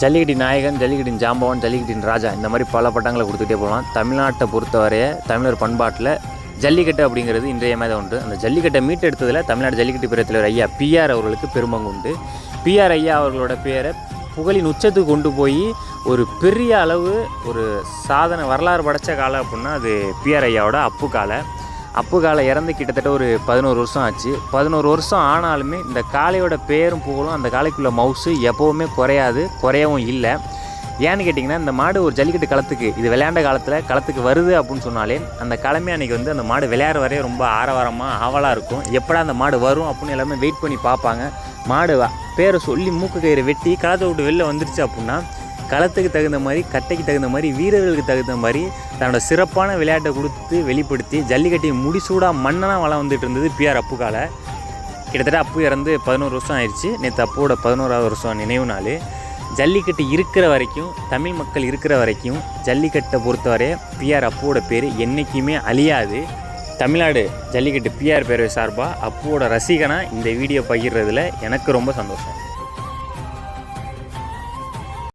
ஜல்லிக்கட்டின் நாயகன் ஜல்லிக்கட்டின் ஜாம்பவன் ஜல்லிக்கட்டின் ராஜா இந்த மாதிரி பல பட்டங்களை கொடுத்துட்டே போகலாம். தமிழ்நாட்டை பொறுத்தவரைய தமிழர் பண்பாட்டில் ஜல்லிக்கட்டு அப்படிங்கிறது இன்றையமையாத ஒன்று. அந்த ஜல்லிக்கட்டை மீட்டெடுத்ததில் தமிழ்நாடு ஜல்லிக்கட்டு பிரிவு தலைவர் ஐயா பிஆர் அவர்களுக்கு பெருமங்கு உண்டு. பிஆர் ஐயா அவர்களோட பேரை புகழின் உச்சத்துக்கு கொண்டு போய் ஒரு பெரிய அளவு ஒரு சாதனை வரலாறு படைச்ச காலம் அப்படின்னா அது பிஆர் ஐயாவோட அப்பு காலை அப்பு காலை இறந்து கிட்டத்தட்ட ஒரு பதினோரு வருஷம் ஆச்சு. பதினோரு வருஷம் ஆனாலுமே இந்த காளையோட பேரும் புகழும் அந்த காளைக்குள்ள மவுசு எப்போவுமே குறையாது குறையவும் இல்லை. ஏன்னு கேட்டிங்கன்னா இந்த மாடு ஒரு ஜல்லிக்கட்டு களத்துக்கு இது விளையாண்ட காலத்தில் களத்துக்கு வருது அப்படின்னு சொன்னாலே அந்த கிழமை அன்னைக்கு வந்து அந்த மாடு விளையாடுற வரையும் ரொம்ப ஆரவாரமாக ஆவலாக இருக்கும். எப்படா அந்த மாடு வரும் அப்படின்னு எல்லாமே வெயிட் பண்ணி பார்ப்பாங்க. மாடு பேரை சொல்லி மூக்கு கயிறு வெட்டி களத்தை விட்டு வெளில வந்துருச்சு அப்படின்னா களத்துக்கு தகுந்த மாதிரி கட்டைக்கு தகுந்த மாதிரி வீரர்களுக்கு தகுந்த மாதிரி தன்னோட சிறப்பான விளையாட்டை கொடுத்து வெளிப்படுத்தி ஜல்லிக்கட்டை முடிசூடாக மன்னனாக வளம் வந்துட்டு இருந்தது பிஆர் அப்புக்கால கிட்டத்தட்ட அப்பு இறந்து பதினோரு வருஷம் ஆயிடுச்சு நேற்று அப்புவோட பதினோராவது வருஷம் நினைவு நாள். ஜல்லிக்கட்டு இருக்கிற வரைக்கும் தமிழ் மக்கள் இருக்கிற வரைக்கும் ஜல்லிக்கட்டை பொறுத்தவரை பிஆர் அப்புவோட பேர் என்றைக்குமே அழியாது. தமிழ்நாடு ஜல்லிக்கட்டு பிஆர் பேரவை சார்பாக அப்புவோட ரசிகனாக இந்த வீடியோ பகிர்றதுல எனக்கு ரொம்ப சந்தோஷம்.